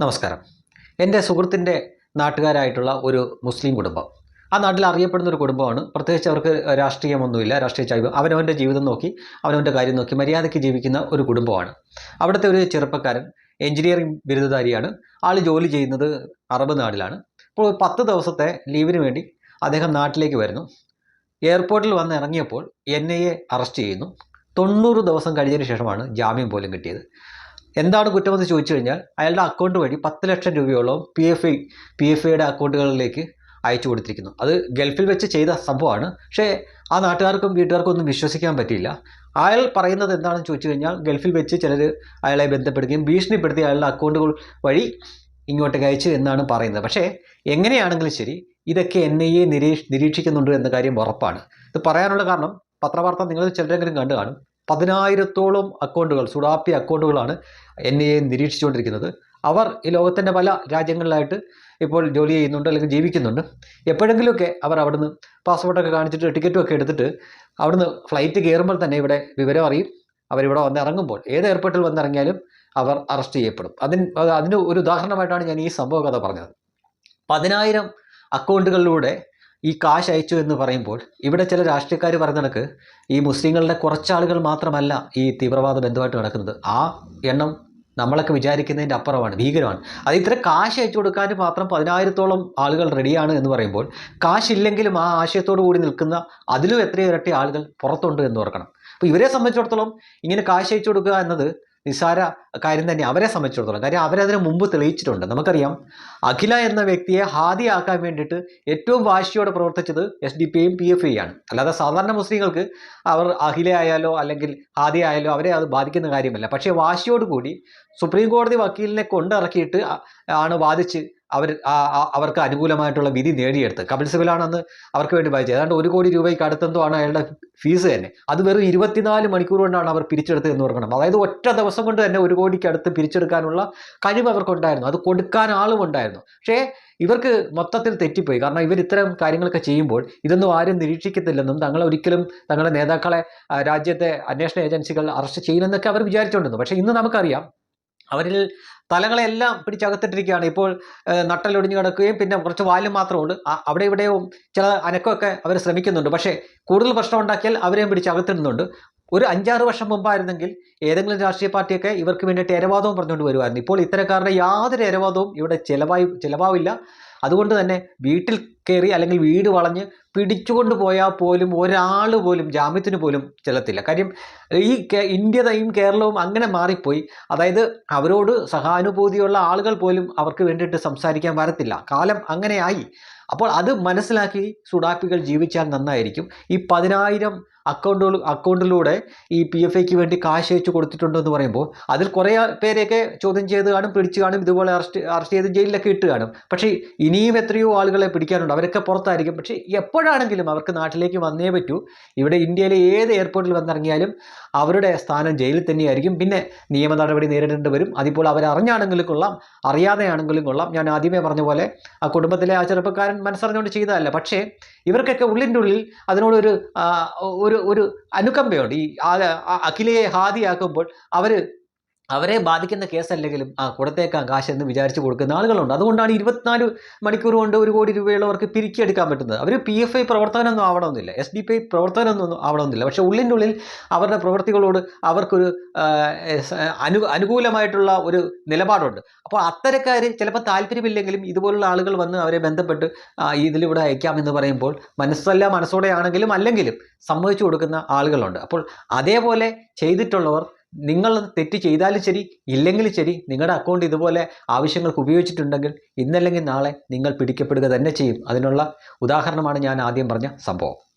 നമസ്കാരം. എന്റെ സുഹൃത്തിന്റെ നാട്ടുകാരായിട്ടുള്ള ഒരു മുസ്ലിം കുടുംബം. ആ നാട്ടിൽ അറിയപ്പെടുന്ന ഒരു കുടുംബമാണ്. പ്രത്യേകിച്ച് അവർക്ക് രാഷ്ട്രീയമൊന്നുമില്ല. രാഷ്ട്രീയ ചായ്വ് അവനവന്റെ ജീവിതം നോക്കി അവനവന്റെ കാര്യം നോക്കി മര്യാദയ്ക്ക് ജീവിക്കുന്ന ഒരു കുടുംബമാണ്. അവിടുത്തെ ഒരു ചെറുപ്പക്കാരൻ എഞ്ചിനീയറിംഗ് ബിരുദധാരിയാണ്. ആൾ ജോലി ചെയ്യുന്നത് അറബ് നാടിലാണ്. അപ്പോൾ പത്ത് ദിവസത്തെ ലീവിന് വേണ്ടി അദ്ദേഹം നാട്ടിലേക്ക് വരുന്നു. എയർപോർട്ടിൽ വന്ന് ഇറങ്ങിയപ്പോൾ എൻ ഐ എ അറസ്റ്റ് ചെയ്യുന്നു. തൊണ്ണൂറ് ദിവസം കഴിഞ്ഞതിന് ശേഷമാണ് ജാമ്യം പോലും കിട്ടിയത്. എന്താണ് കുറ്റമെന്ന് ചോദിച്ചു കഴിഞ്ഞാൽ അയാളുടെ അക്കൗണ്ട് വഴി പത്ത് ലക്ഷം രൂപയോളം P F I P F ഐയുടെ അക്കൗണ്ടുകളിലേക്ക് അയച്ചു കൊടുത്തിരിക്കുന്നു. അത് ഗൾഫിൽ വെച്ച് ചെയ്ത സംഭവമാണ്. പക്ഷേ ആ നാട്ടുകാർക്കും വീട്ടുകാർക്കും ഒന്നും വിശ്വസിക്കാൻ പറ്റിയില്ല. അയാൾ പറയുന്നത് എന്താണെന്ന് ചോദിച്ചു കഴിഞ്ഞാൽ ഗൾഫിൽ വെച്ച് ചിലർ അയാളെ ബന്ധപ്പെടുകയും ഭീഷണിപ്പെടുത്തി അയാളുടെ അക്കൗണ്ടുകൾ വഴി ഇങ്ങോട്ടേക്ക് അയച്ചു എന്നാണ് പറയുന്നത്. പക്ഷേ എങ്ങനെയാണെങ്കിലും ശരി ഇതൊക്കെ എൻ ഐ എ നിരീക്ഷ നിരീക്ഷിക്കുന്നുണ്ട് എന്ന കാര്യം ഉറപ്പാണ്. ഇത് പറയാനുള്ള കാരണം പത്രവാർത്ത നിങ്ങൾ ചിലരെങ്കിലും കണ്ടു കാണും. പതിനായിരത്തോളം അക്കൗണ്ടുകൾ സുഡാപ്പി അക്കൗണ്ടുകളാണ് എൻ ഐ എ നിരീക്ഷിച്ചുകൊണ്ടിരിക്കുന്നത്. അവർ ഈ ലോകത്തിന്റെ പല രാജ്യങ്ങളിലായിട്ട് ഇപ്പോൾ ജോലി ചെയ്യുന്നുണ്ട് അല്ലെങ്കിൽ ജീവിക്കുന്നുണ്ട്. എപ്പോഴെങ്കിലുമൊക്കെ അവർ അവിടുന്ന് പാസ്പോർട്ടൊക്കെ കാണിച്ചിട്ട് ടിക്കറ്റും ഒക്കെ എടുത്തിട്ട് അവിടുന്ന് ഫ്ലൈറ്റ് കയറുമ്പോൾ തന്നെ ഇവിടെ വിവരം അറിയും. അവരിവിടെ വന്ന് ഇറങ്ങുമ്പോൾ ഏത് എയർപോർട്ടിൽ വന്നിറങ്ങിയാലും അവർ അറസ്റ്റ് ചെയ്യപ്പെടും. അതിന് അതിന് ഒരു ഉദാഹരണമായിട്ടാണ് ഞാൻ ഈ സംഭവ കഥ പറഞ്ഞത്. പതിനായിരം അക്കൗണ്ടുകളിലൂടെ ഈ കാശ് അയച്ചു എന്ന് പറയുമ്പോൾ ഇവിടെ ചില രാഷ്ട്രീയക്കാർ പറയുന്ന കണക്ക് ഈ മുസ്ലിങ്ങളുടെ കുറച്ചാളുകൾ മാത്രമല്ല ഈ തീവ്രവാദ ബന്ധമായിട്ട് നടക്കുന്നത്. ആ എണ്ണം നമ്മളൊക്കെ വിചാരിക്കുന്നതിന്റെ അപ്പുറമാണ് ഭീകരമാണ്. അത് ഇത്ര കാശ് അയച്ചു കൊടുക്കാൻ മാത്രം പതിനായിരത്തോളം ആളുകൾ റെഡിയാണ് എന്ന് പറയുമ്പോൾ കാശില്ലെങ്കിലും ആ ആശയത്തോടു കൂടി നിൽക്കുന്ന അതിലും എത്രയോ ഇരട്ടി ആളുകൾ പുറത്തുണ്ട് എന്ന് ഓർക്കണം. അപ്പോൾ ഇവരെ സംബന്ധിച്ചിടത്തോളം ഇങ്ങനെ കാശ് അയച്ചു കൊടുക്കുക എന്നത് നിസ്സാര കാര്യം തന്നെ അവരെ സംബന്ധിച്ചിടത്തോളം. കാര്യം അവരതിന് മുമ്പ് തെളിയിച്ചിട്ടുണ്ട്. നമുക്കറിയാം അഖില എന്ന വ്യക്തിയെ ഹാദിയാക്കാൻ വേണ്ടിയിട്ട് ഏറ്റവും വാശിയോടെ പ്രവർത്തിച്ചത് എസ് ഡി പി യും പി എഫ് ആണ് അല്ലാതെ സാധാരണ മുസ്ലിങ്ങൾക്ക് അവർ അഖില ആയാലോ അല്ലെങ്കിൽ ഹാദി ആയാലോ അവരെ അത് ബാധിക്കുന്ന കാര്യമല്ല. പക്ഷേ വാശിയോട് കൂടി സുപ്രീം കോടതി വക്കീലിനെ കൊണ്ടിറക്കിയിട്ട് ആണ് വാദിച്ച് അവർ അവർക്ക് അനുകൂലമായിട്ടുള്ള വിധി നേടിയെടുത്ത് കപിൽ സിബിലാണെന്ന് അവർക്ക് വേണ്ടി വായിച്ചത് ഏതാണ്ട് ഒരു കോടി രൂപയ്ക്ക് അടുത്തെന്തോ ആണ് അയാളുടെ ഫീസ് തന്നെ. അത് വെറും ഇരുപത്തിനാല് മണിക്കൂർ കൊണ്ടാണ് അവർ പിരിച്ചെടുത്തത് എന്ന് പറയണം അതായത് ഒറ്റ ദിവസം കൊണ്ട് തന്നെ ഒരു കോടിക്ക് അടുത്ത് പിരിച്ചെടുക്കാനുള്ള കഴിവ് അവർക്കുണ്ടായിരുന്നു. അത് കൊടുക്കാൻ ആളും ഉണ്ടായിരുന്നു. പക്ഷേ ഇവർക്ക് മൊത്തത്തിൽ തെറ്റിപ്പോയി. കാരണം ഇവർ ഇത്തരം കാര്യങ്ങളൊക്കെ ചെയ്യുമ്പോൾ ഇതൊന്നും ആരും നിരീക്ഷിക്കത്തില്ലെന്നും തങ്ങളെ ഒരിക്കലും തങ്ങളുടെ നേതാക്കളെ രാജ്യത്തെ അന്വേഷണ ഏജൻസികൾ അറസ്റ്റ് ചെയ്യില്ലെന്നൊക്കെ അവർ വിചാരിച്ചുകൊണ്ടിരുന്നു പക്ഷേ ഇന്ന് നമുക്കറിയാം അവരിൽ തലങ്ങളെല്ലാം പിടിച്ചകത്തിട്ടിരിക്കുകയാണ്. ഇപ്പോൾ നട്ടലൊടിഞ്ഞു കിടക്കുകയും പിന്നെ കുറച്ച് വാലും മാത്രമുണ്ട്. അവിടെ ഇവിടെയും ചില അനക്കമൊക്കെ അവർ ശ്രമിക്കുന്നുണ്ട്. പക്ഷേ കൂടുതൽ പ്രശ്നം ഉണ്ടാക്കിയാൽ അവരെയും പിടിച്ചകത്തിടുന്നുണ്ട്. ഒരു അഞ്ചാറ് വർഷം മുമ്പായിരുന്നെങ്കിൽ ഏതെങ്കിലും രാഷ്ട്രീയ പാർട്ടിയൊക്കെ ഇവർക്ക് വേണ്ടിയിട്ട് ഇരവാദവും പറഞ്ഞുകൊണ്ട് വരുമായിരുന്നു ഇപ്പോൾ ഇത്തരക്കാരുടെ യാതൊരു ഇരവാദവും ഇവിടെ ചിലവായി ചിലവാവില്ല. അതുകൊണ്ട് തന്നെ വീട്ടിൽ കയറി അല്ലെങ്കിൽ വീട് വളഞ്ഞ് പിടിച്ചുകൊണ്ട് പോയാൽ പോലും ഒരാൾ പോലും ജാമ്യത്തിന് പോലും ചെല്ലത്തില്ല. കാര്യം ഈ ഇന്ത്യ ഇന്ത്യയും കേരളവും അങ്ങനെ മാറിപ്പോയി. അതായത് അവരോട് സഹാനുഭൂതിയുള്ള ആളുകൾ പോലും അവർക്ക് വേണ്ടിയിട്ട് സംസാരിക്കാൻ വരത്തില്ല. കാലം അങ്ങനെയായി. അപ്പോൾ അത് മനസ്സിലാക്കി സുഡാപ്പികൾ ജീവിച്ചാൽ നന്നായിരിക്കും. ഈ പതിനായിരം അക്കൗണ്ടുകൾ അക്കൗണ്ടിലൂടെ ഈ പി എഫ് ഐക്ക് വേണ്ടി കാശ് അയച്ചു കൊടുത്തിട്ടുണ്ടെന്ന് പറയുമ്പോൾ അതിൽ കുറേ പേരെയൊക്കെ ചോദ്യം ചെയ്ത് കാണും പിടിച്ചു കാണും ഇതുപോലെ അറസ്റ്റ് അറസ്റ്റ് ചെയ്ത് ജയിലിലൊക്കെ ഇട്ട് കാണും. പക്ഷേ ഇനിയും എത്രയോ ആളുകളെ പിടിക്കാനുണ്ട്. അവരൊക്കെ പുറത്തായിരിക്കും. പക്ഷേ എപ്പോഴാണെങ്കിലും അവർക്ക് നാട്ടിലേക്ക് വന്നേ പറ്റൂ. ഇവിടെ ഇന്ത്യയിലെ ഏത് എയർപോർട്ടിൽ വന്നിറങ്ങിയാലും അവരുടെ സ്ഥാനം ജയിലിൽ തന്നെയായിരിക്കും. പിന്നെ നിയമ നടപടി നേരിടേണ്ടി വരും. അതിപ്പോൾ അവരറിഞ്ഞാണെങ്കിലും കൊള്ളാം. അറിയാതെയാണെങ്കിലും കൊള്ളാം. ഞാൻ ആദ്യമേ പറഞ്ഞ പോലെ ആ കുടുംബത്തിലെ ആ ചെറുപ്പക്കാരൻ മനസ്സറിഞ്ഞുകൊണ്ട് ചെയ്തതല്ല. പക്ഷേ ഇവർക്കൊക്കെ ഉള്ളിന്റെ ഉള്ളിൽ അതിനോടൊരു ഒരു ഒരു അനുകമ്പയുണ്ട്. ഈ അഖിലയെ ഹാദിയാക്കുമ്പോൾ അവർ അവരെ ബാധിക്കുന്ന കേസല്ലെങ്കിലും ആ കൊടുത്തേക്കാം കാശ് എന്ന് വിചാരിച്ച് കൊടുക്കുന്ന ആളുകളുണ്ട്. അതുകൊണ്ടാണ് ഇരുപത്തിനാല് മണിക്കൂർ കൊണ്ട് ഒരു കോടി രൂപയുള്ളവർക്ക് പിരിക്കിയെടുക്കാൻ പറ്റുന്നത്. അവർ പി എഫ് ഐ പ്രവർത്തനമൊന്നും ആവണമെന്നില്ല. എസ് ഡി പി ഐ പ്രവർത്തനമൊന്നും ആവണമെന്നില്ല. പക്ഷേ ഉള്ളിന്റെ ഉള്ളിൽ അവരുടെ പ്രവൃത്തികളോട് അവർക്കൊരു അനു അനുകൂലമായിട്ടുള്ള ഒരു നിലപാടുണ്ട്. അപ്പോൾ അത്തരക്കാർ ചിലപ്പോൾ താല്പര്യമില്ലെങ്കിലും ഇതുപോലുള്ള ആളുകൾ വന്ന് അവരെ ബന്ധപ്പെട്ട് ഇതിലൂടെ അയക്കാമെന്ന് പറയുമ്പോൾ മനസ്സല്ല മനസ്സോടെയാണെങ്കിലും അല്ലെങ്കിലും സമ്മതിച്ചു കൊടുക്കുന്ന ആളുകളുണ്ട്. അപ്പോൾ അതേപോലെ ചെയ്തിട്ടുള്ളവർ നിങ്ങൾ തെറ്റ് ചെയ്താലും ശരി ഇല്ലെങ്കിലും ശരി നിങ്ങളുടെ അക്കൗണ്ട് ഇതുപോലെ ആവശ്യങ്ങൾക്ക് ഉപയോഗിച്ചിട്ടുണ്ടെങ്കിൽ ഇന്നല്ലെങ്കിൽ നാളെ നിങ്ങൾ പിടിക്കപ്പെടുക തന്നെ ചെയ്യും. അതിനുള്ള ഉദാഹരണമാണ് ഞാൻ ആദ്യം പറഞ്ഞ സംഭവം.